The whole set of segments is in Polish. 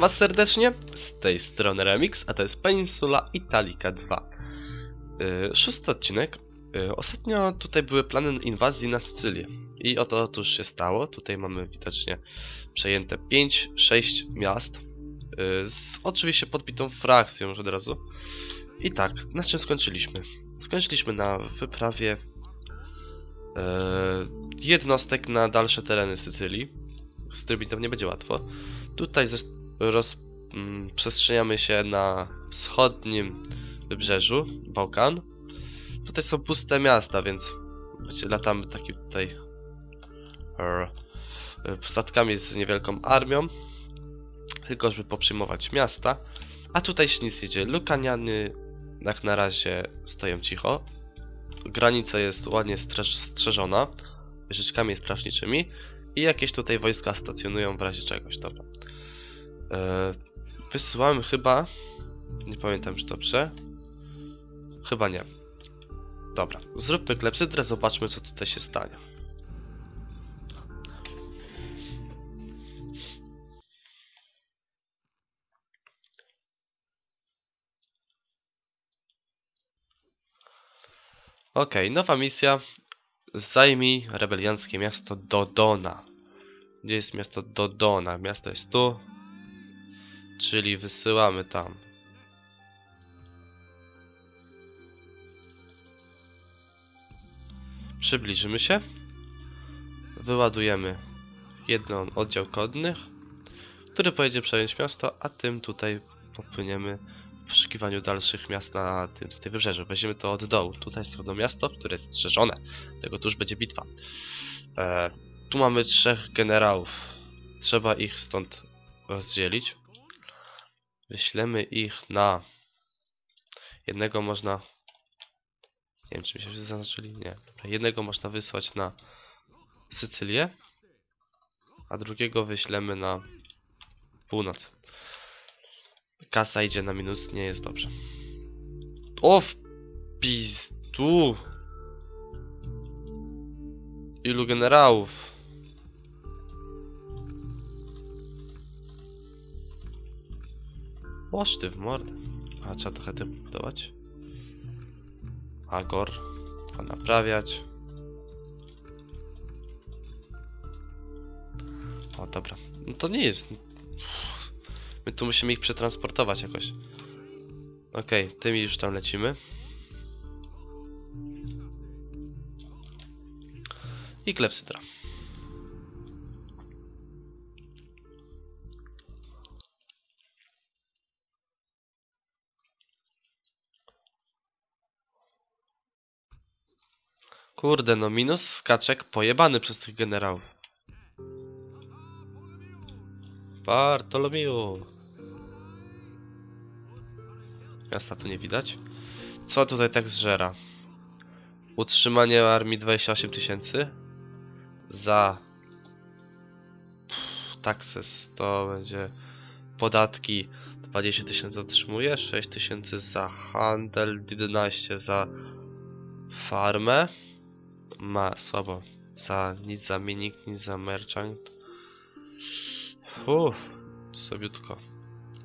Was serdecznie, z tej strony Remix, a to jest Peninsula Italica 2. Yy, szósty odcinek. Yy, ostatnio tutaj były plany inwazji na Sycylię. I oto otóż się stało. Tutaj mamy widocznie przejęte 5-6 miast. Yy, z oczywiście podbitą frakcją już od razu. I tak, na czym skończyliśmy? Skończyliśmy na wyprawie yy, jednostek na dalsze tereny Sycylii, z którymi tam nie będzie łatwo. Tutaj zes- roz, mm, się na wschodnim wybrzeżu Bałkan. Tutaj są puste miasta, więc latamy taki tutaj er, statkami z niewielką armią, tylko żeby poprzyjmować miasta. A tutaj się nic nie dzieje. Lukaniany jak na razie stoją cicho. Granica jest ładnie strzeżona wieżyczkami strażniczymi i jakieś tutaj wojska stacjonują w razie czegoś, dobra. E, wysyłamy chyba, nie pamiętam czy dobrze, chyba nie. Dobra, zróbmy klepsydrę, zobaczmy co tutaj się stanie. Okej, nowa misja. Zajmij rebelianckie miasto Dodona. Gdzie jest miasto Dodona? Miasto jest tu. Czyli wysyłamy tam. Przybliżymy się. Wyładujemy jeden oddział kodnych, który pojedzie przejąć miasto, a tym tutaj popłyniemy w poszukiwaniu dalszych miast na tym tutaj wybrzeżu. Weźmiemy to od dołu. Tutaj jest jedno miasto, które jest strzeżone. Tego tuż będzie bitwa. E, tu mamy trzech generałów. Trzeba ich stąd rozdzielić. Wyślemy ich na... Jednego można... Nie wiem, czy mi się wszyscy zaznaczyli? Nie. Jednego można wysłać na Sycylię, a drugiego wyślemy na północ. Kasa idzie na minus, nie jest dobrze. O, w pizdu! Ilu generałów? Łoż ty w mordę. A trzeba trochę tym budować. Agor. Trzeba naprawiać. O, dobra. No to nie jest. My tu musimy ich przetransportować jakoś. Okej, tymi już tam lecimy. I klepsydra. Kurde, no minus skaczek pojebany przez tych generałów. Bartolomiu. Miasta tu nie widać. Co tutaj tak zżera? Utrzymanie armii 28 tysięcy. Za taxes to będzie podatki 20 tysięcy otrzymuje, 6 tysięcy za handel, 11 za farmę. Ma słabo. Za nic za minik, nic za merchant. Uff, sobiutko.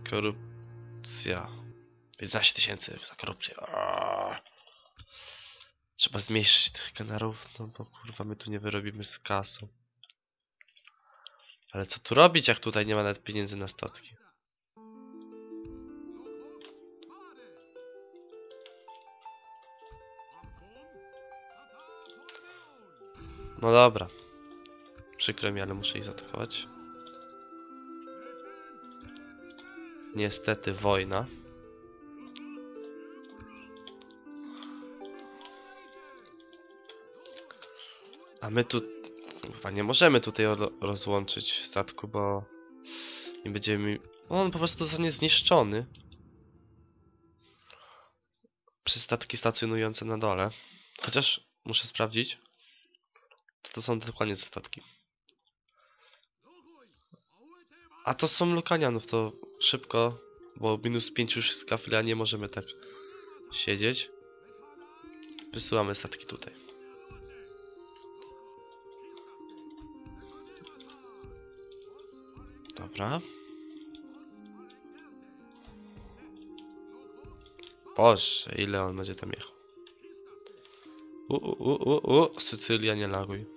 Korupcja. 15 tysięcy za korupcję. Aaaa. Trzeba zmniejszyć tych generałów, no bo kurwa my tu nie wyrobimy z kasą. Ale co tu robić, jak tutaj nie ma nawet pieniędzy na statki? No dobra. Przykro mi, ale muszę ich zaatakować. Niestety wojna. A my tu... Chyba nie możemy tutaj ro- rozłączyć statku, bo... Nie będziemy... On po prostu zostanie zniszczony. Przez statki stacjonujące na dole. Chociaż muszę sprawdzić. To są dokładnie te statki. A to są lokanianów, to szybko, bo minus 5 już jest kafla, nie możemy tak siedzieć. Wysyłamy statki tutaj. Dobra. Boże, ile on będzie tam jechał. U, u, u, u, u. Sycylia, nie laguj.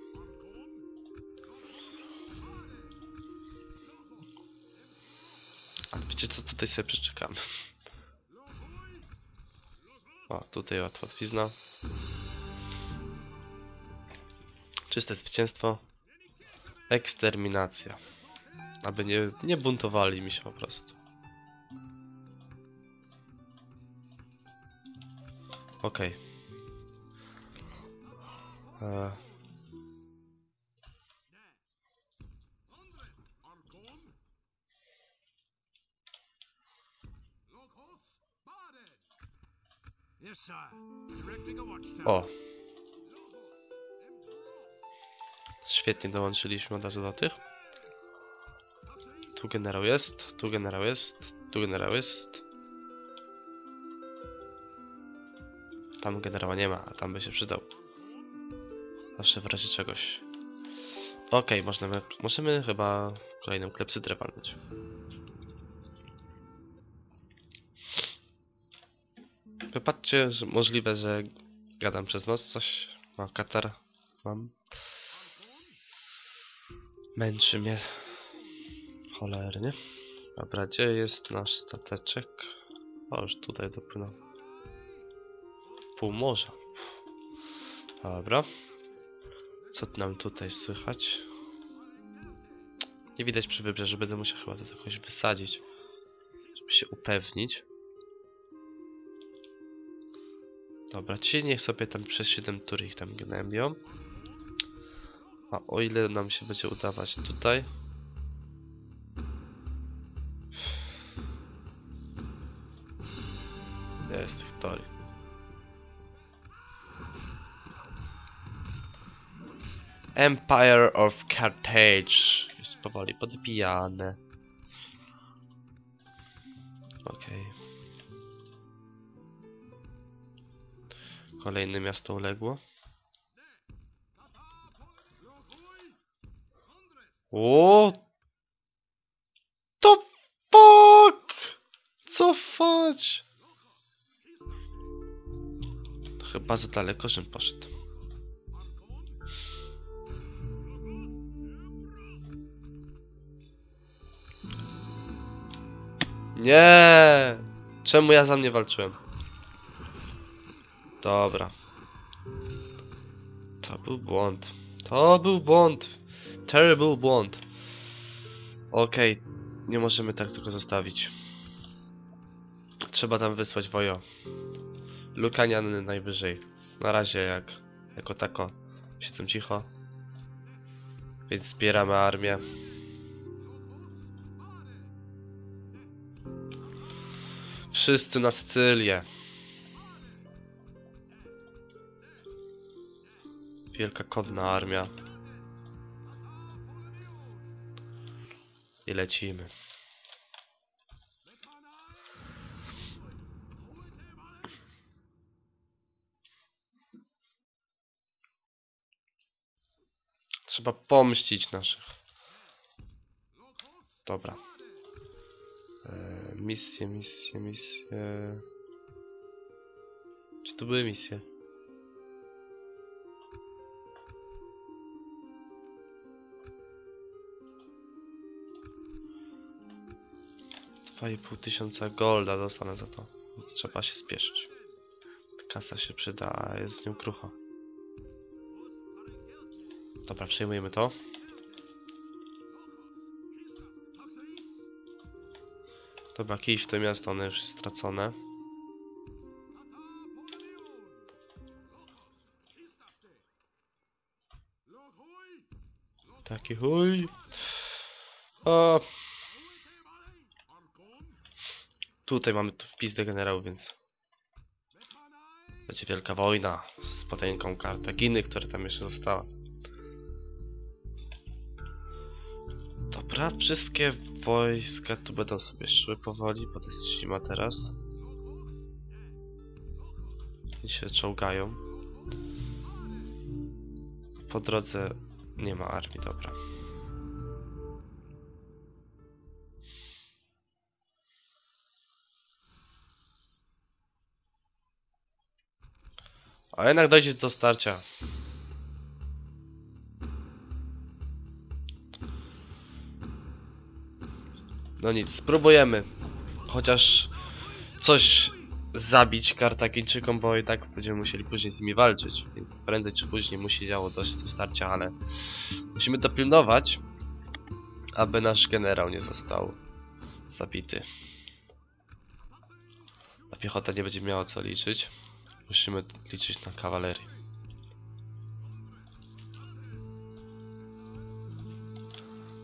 Tutaj sobie przeczekamy. O, tutaj łatwizna. Czyste zwycięstwo. Eksterminacja. Aby nie, nie buntowali mi się po prostu. Okej. E, Yes, O. Świetnie dołączyliśmy od razu do tych. Tu generał jest, tu generał jest, tu generał jest. Tam generała nie ma, a tam by się przydał. Zawsze w razie czegoś. Okej, możemy, możemy chyba kolejną klepsydrę walnąć. Wypatrzcie, że możliwe, że gadam przez noc coś. Mam katar. Mam. Męczy mnie. Cholernie. Dobra, gdzie jest nasz stateczek? O, już tutaj dopłynął. Pół morza. Dobra. Co nam tutaj słychać? Nie widać przy wybrzeżu, będę musiał chyba to jakoś wysadzić. Żeby się upewnić. Dobra, ci niech sobie tam przez 7 tur ich tam gnębią. A o ile nam się będzie udawać tutaj. Jest Wiktorii. Empire of Carthage jest powoli podbijane. Kolejne miasto uległo. O! To fuck! Cofać! To chyba za daleko, żem poszedł. Nie! Czemu ja za mnie walczyłem? Dobra. To był błąd. To był błąd. Terrible błąd. Okej. Nie możemy tak tylko zostawić. Trzeba tam wysłać wojo. Lukaniany najwyżej. Na razie jak... Jako tako. Siedzą cicho. Więc zbieramy armię. Wszyscy na Sycylię. Wielka kodna armia. I lecimy. Trzeba pomścić naszych. Dobra. E, misje, misje, misje. Czy to były misje? Dwa i pół tysiąca golda dostanę za to, więc trzeba się spieszyć. Kasa się przyda, a jest z nią krucho. Dobra, przejmujemy to. Dobra, kij w to miasto, one już jest stracone. Taki chuj. O, tutaj mamy tu wpis do generału, więc będzie wielka wojna z potęgą Kartaginy, która tam jeszcze została. Dobra, wszystkie wojska tu będą sobie szły powoli, bo to jest zima teraz. I się czołgają. Po drodze nie ma armii, dobra. A jednak dojdzie do starcia. No nic, spróbujemy. Chociaż coś zabić Kartagińczykom, bo i tak będziemy musieli później z nimi walczyć. Więc prędzej czy później musi działo dojść do starcia, ale musimy dopilnować, aby nasz generał nie został zabity. A piechota nie będzie miała co liczyć. Musimy liczyć na kawalerię.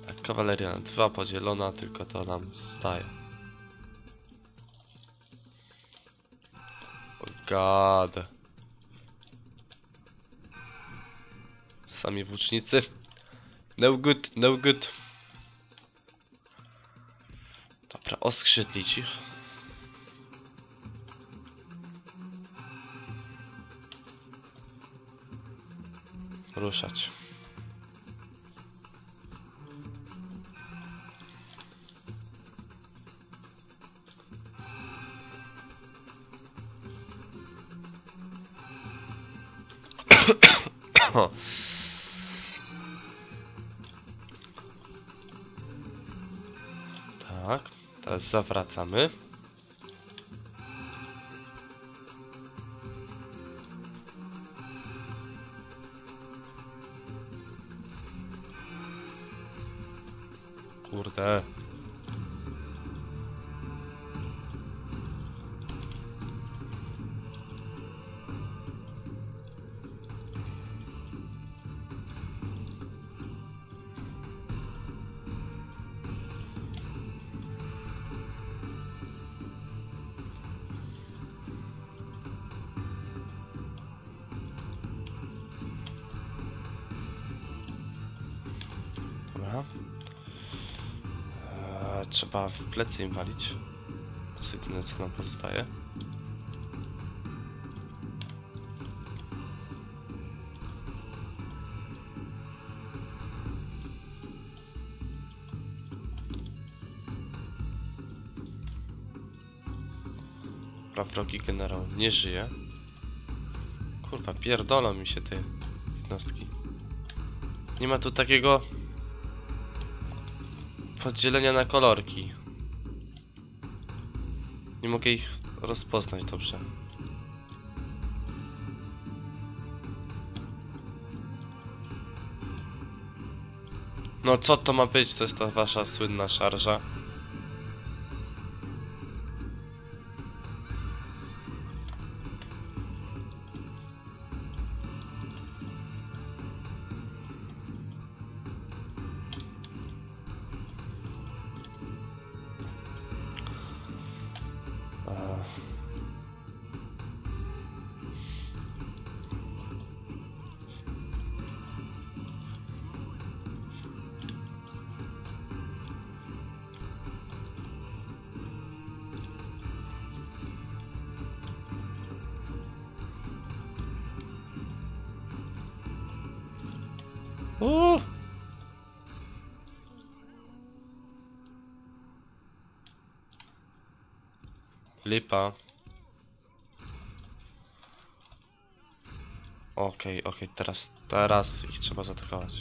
Tak, kawaleria na dwa podzielona, tylko to nam zostaje. O god. Sami włócznicy. No good, no good. Dobra, oskrzydlić ich. Ruszać. Tak, teraz zawracamy. Trzeba w plecy im walić. To jest jedyne co nam pozostaje. Dobra, wrogi generał nie żyje. Kurwa, pierdolą mi się te jednostki. Nie ma tu takiego podzielenia na kolorki. Nie mogę ich rozpoznać dobrze. No co to ma być? To jest ta wasza słynna szarża. Okej, okej, teraz, teraz ich trzeba zaatakować.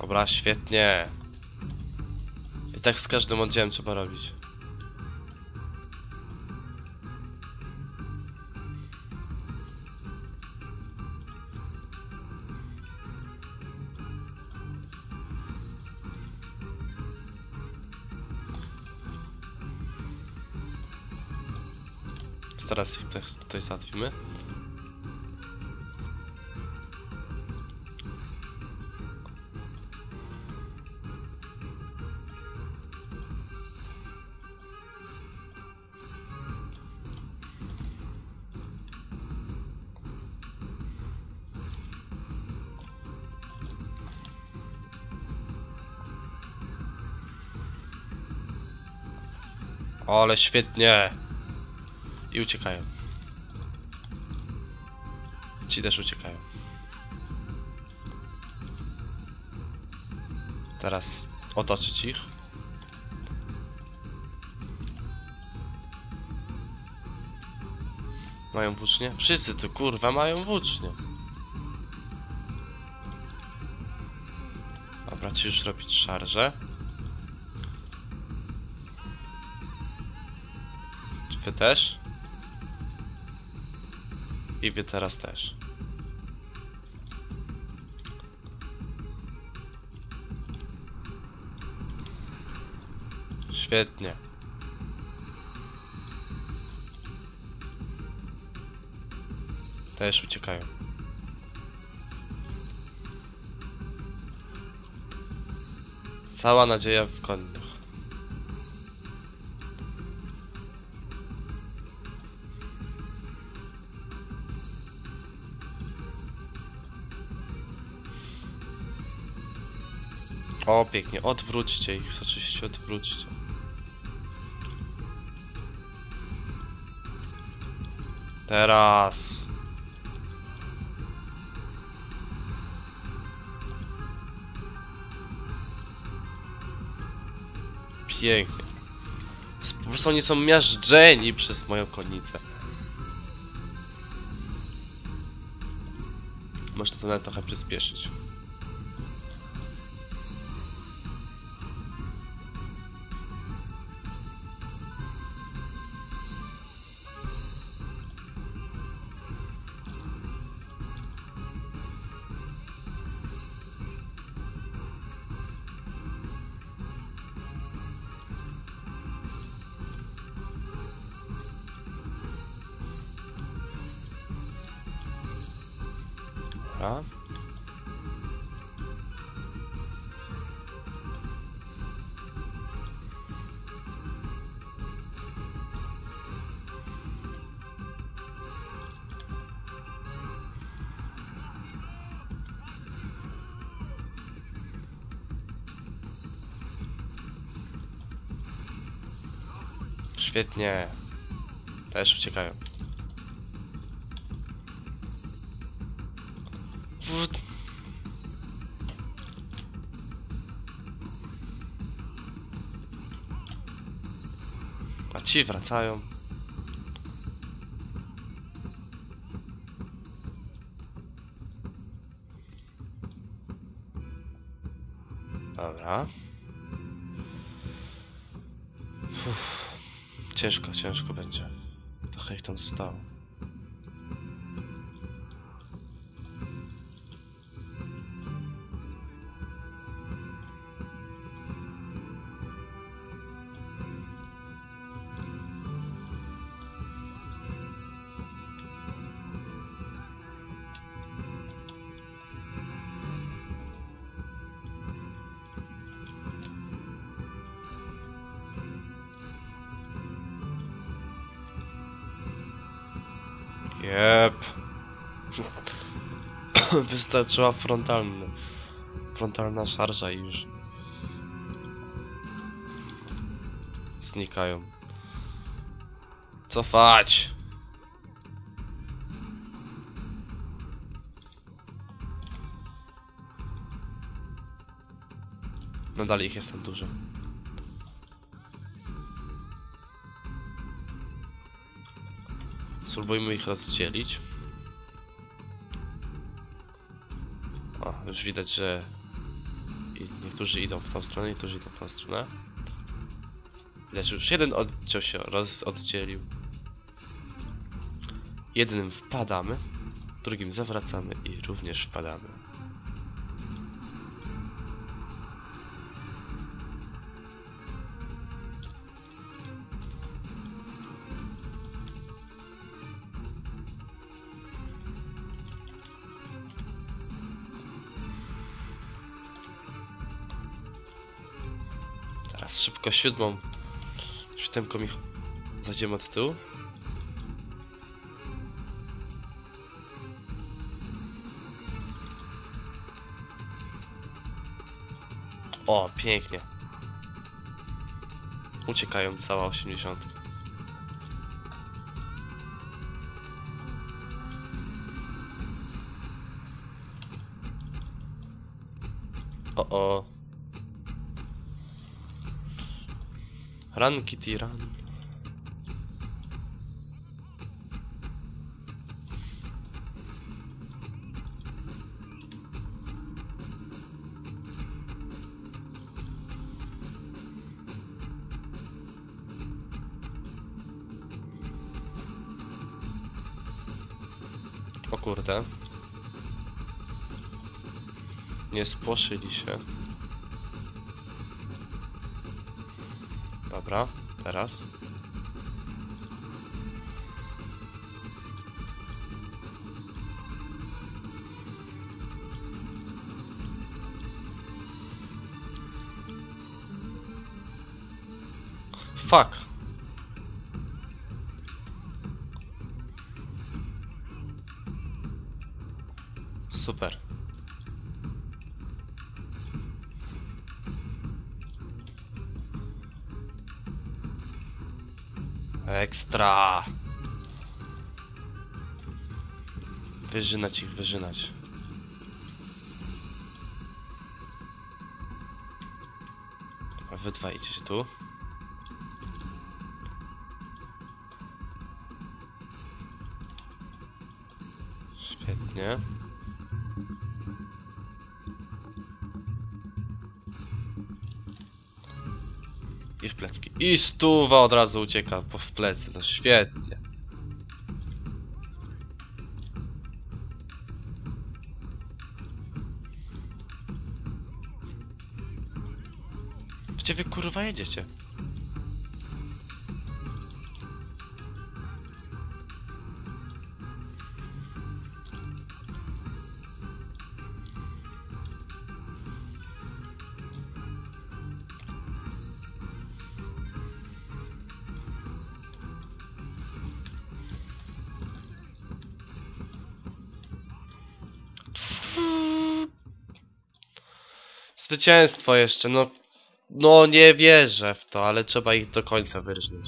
Dobra, świetnie. I tak z każdym oddziałem trzeba robić. Tutaj załatwimy. Ale świetnie! I uciekają. Ci też uciekają. Teraz otoczyć ich. Mają włócznie? Wszyscy tu kurwa mają włócznie. Dobra, ci już robić szarże. Czy wy też? I wy teraz też. Świetnie. Też uciekają. Cała nadzieja w konnych. O, pięknie. Odwróćcie ich. Oczywiście odwróćcie. Teraz. Pięknie. Po prostu oni są miażdżeni przez moją konnicę. Można to nawet trochę przyspieszyć. Świetnie. Też uciekają. A ci wracają. Ciężko, ciężko będzie. Trochę ich tam zostało. Jep. Wystarczyła frontalny. Frontalna szarża i już. Znikają. Cofać! Nadal ich jest tam dużo. Spróbujmy ich rozdzielić. O, już widać, że niektórzy idą w tą stronę, niektórzy idą w tą stronę. Widać, już jeden oddział się roz oddzielił. Jednym wpadamy, drugim zawracamy i również wpadamy. Siódmą. Siódemką ich zajdziemy od tyłu. O, pięknie. Uciekają cała 80. Run, kitty, run. O kurde. Nie spłoszyli się. Dobra, teraz. Fuck. Super. Ekstra. Wyżynać ich, wyżynać. A wy dwa idziecie tu. I stuwa od razu ucieka po w plecy. No świetnie. Gdzie wy kurwa jedziecie? Zwycięstwo jeszcze, no... No nie wierzę w to, ale trzeba ich do końca wyrżnąć.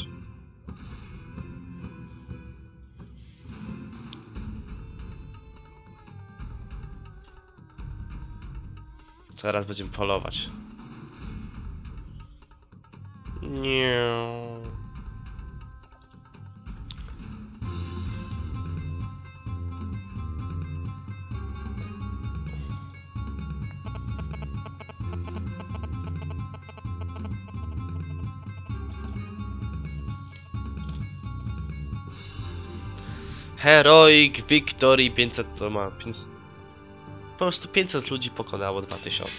Teraz będziemy polować. Nie. Heroic Victory 500 to ma 500, po prostu 500 ludzi pokonało 2000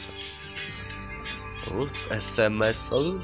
U, SMS -ol.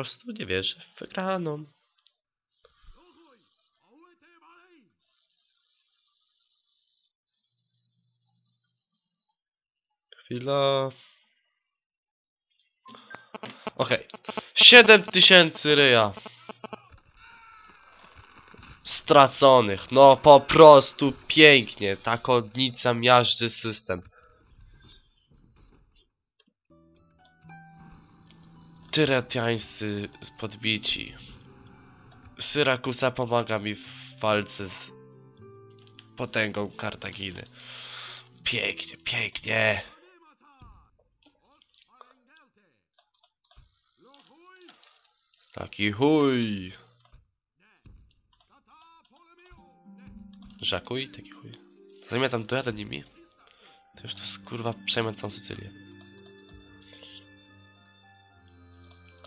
Prostu nie wierzę w wygraną. Chwila. Okej. 7000 ryja. Straconych. No po prostu pięknie. Ta kodnica miażdży system. Tyretiańscy podbici. Syrakusa pomaga mi w walce z potęgą Kartaginy. Pięknie, pięknie. Taki chuj. Żakuj, taki chuj. Zanim ja tam dojadę nimi, to już to jest, kurwa przejmę całą Sycylię.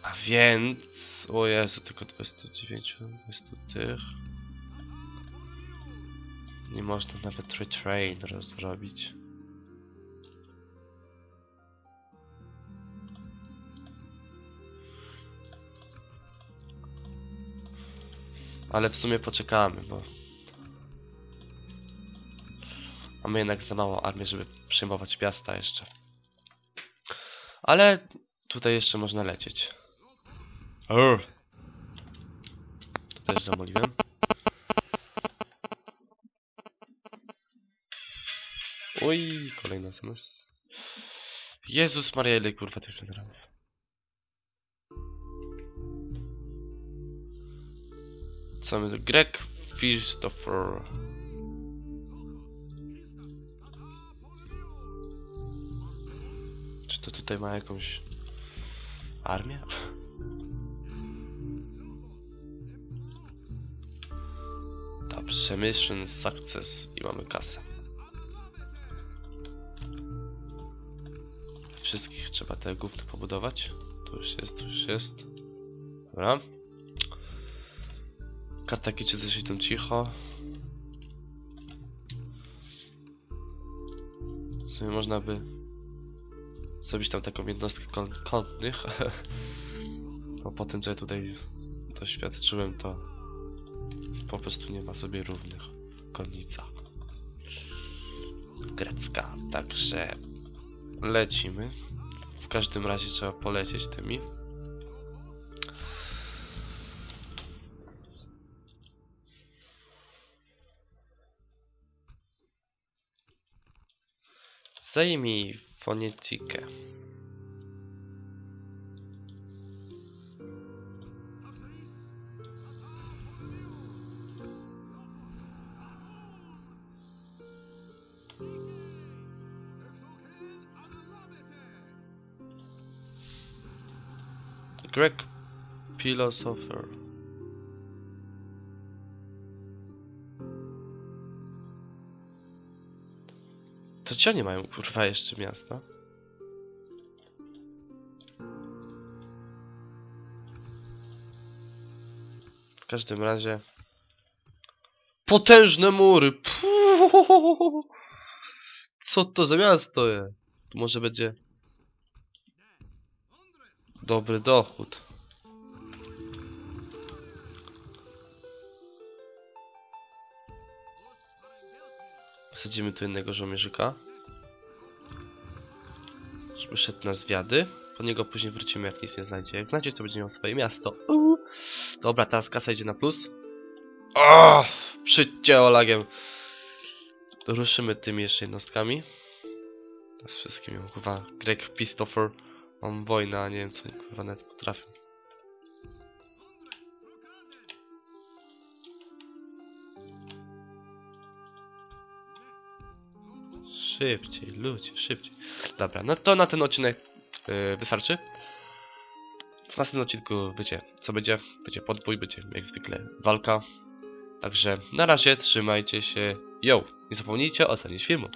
A więc... O Jezu, tylko 29, 20 tych... Nie można nawet retrain rozrobić. Ale w sumie poczekamy, bo... Mamy jednak za małą armię, żeby przejmować miasta jeszcze. Ale tutaj jeszcze można lecieć. Urgh. To też zamoliłem. Oj, kolejna SMS. Jezus Maria, ile kurwa tych generałów. Co my tu? Greg Christopher. Czy to tutaj ma jakąś armię? Mission success i mamy kasę. Wszystkich trzeba te gówny pobudować. Tu już jest, tu już jest. Dobra. Kartakicie też idą cicho. W sumie można by zrobić tam taką jednostkę konnych. A po tym, co ja tutaj doświadczyłem, to po prostu nie ma sobie równych konnica grecka. Także lecimy. W każdym razie trzeba polecieć tymi. Zajmij fonetikę. Greg Philosopher. To ci oni mają kurwa jeszcze miasta? W każdym razie Potężne mury! Co to za miasto jest? To może będzie dobry dochód. Wsadzimy tu jednego żołnierzyka. Żeby szedł na zwiady. Po niego później wrócimy, jak nic nie znajdzie. Jak znajdzie, to będzie miał swoje miasto. Uuu. Dobra, teraz kasa idzie na plus. O, Przyjdźcie Olagiem. Ruszymy tymi jeszcze jednostkami. Z wszystkimi, kurwa, Greg Christopher. Mam wojnę, a nie wiem co kurwa nawet potrafią. Szybciej, ludzie, szybciej. Dobra, no to na ten odcinek yy, wystarczy. W następnym odcinku będzie, co będzie? Będzie podbój, będzie jak zwykle walka. Także na razie trzymajcie się. Yo! Nie zapomnijcie ocenić filmu.